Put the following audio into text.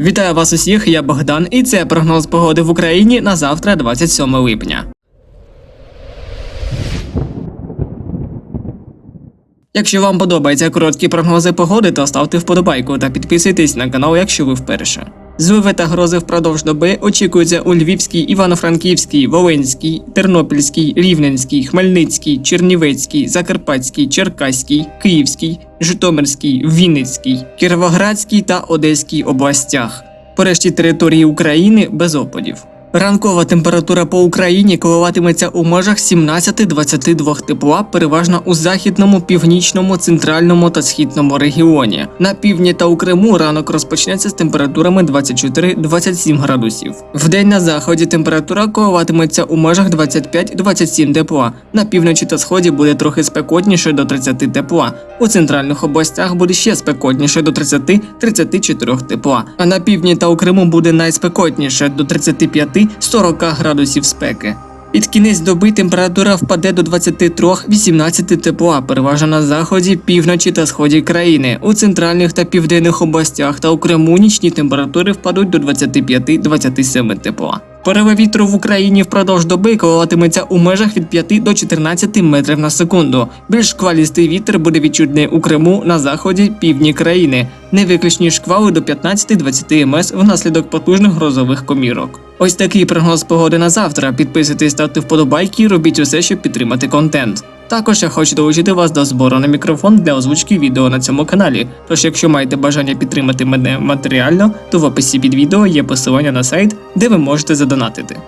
Вітаю вас усіх, я Богдан, і це прогноз погоди в Україні на завтра, 27 липня. Якщо вам подобаються короткі прогнози погоди, то ставте вподобайку та підписуйтесь на канал, якщо ви вперше. Зливи та грози впродовж доби очікуються у Львівській, Івано-Франківській, Волинській, Тернопільській, Рівненській, Хмельницькій, Чернівецькій, Закарпатській, Черкаській, Київській, Житомирській, Вінницькій, Кіровоградській та Одеській областях. По решті території України без опадів. Ранкова температура по Україні коливатиметься у межах 17-22 тепла, переважно у західному, північному, центральному та східному регіоні. На півдні та у Криму ранок розпочнеться з температурами 24-27 градусів. Вдень на заході температура коливатиметься у межах 25-27 тепла. На півночі та сході буде трохи спекотніше до 30 тепла. У центральних областях буде ще спекотніше до 30-34 тепла. А на півдні та у Криму буде найспекотніше до 35-40 градусів спеки. Під кінець доби температура впаде до 23-18 тепла, переважно на заході, півночі та сході країни. У центральних та південних областях та у Криму нічні температури впадуть до 25-27 тепла. Пориви вітру в Україні впродовж доби коливатиметься у межах від 5 до 14 метрів на секунду. Більш шквалістий вітер буде відчутний у Криму на заході півдні країни. Невиключні шквали до 15-20 МС внаслідок потужних грозових комірок. Ось такий прогноз погоди на завтра. Підписуйтесь, ставте вподобайки, і робіть усе, щоб підтримати контент. Також я хочу долучити вас до збору на мікрофон для озвучки відео на цьому каналі. Тож, якщо маєте бажання підтримати мене матеріально, то в описі під відео є посилання на сайт, де ви можете задонатити.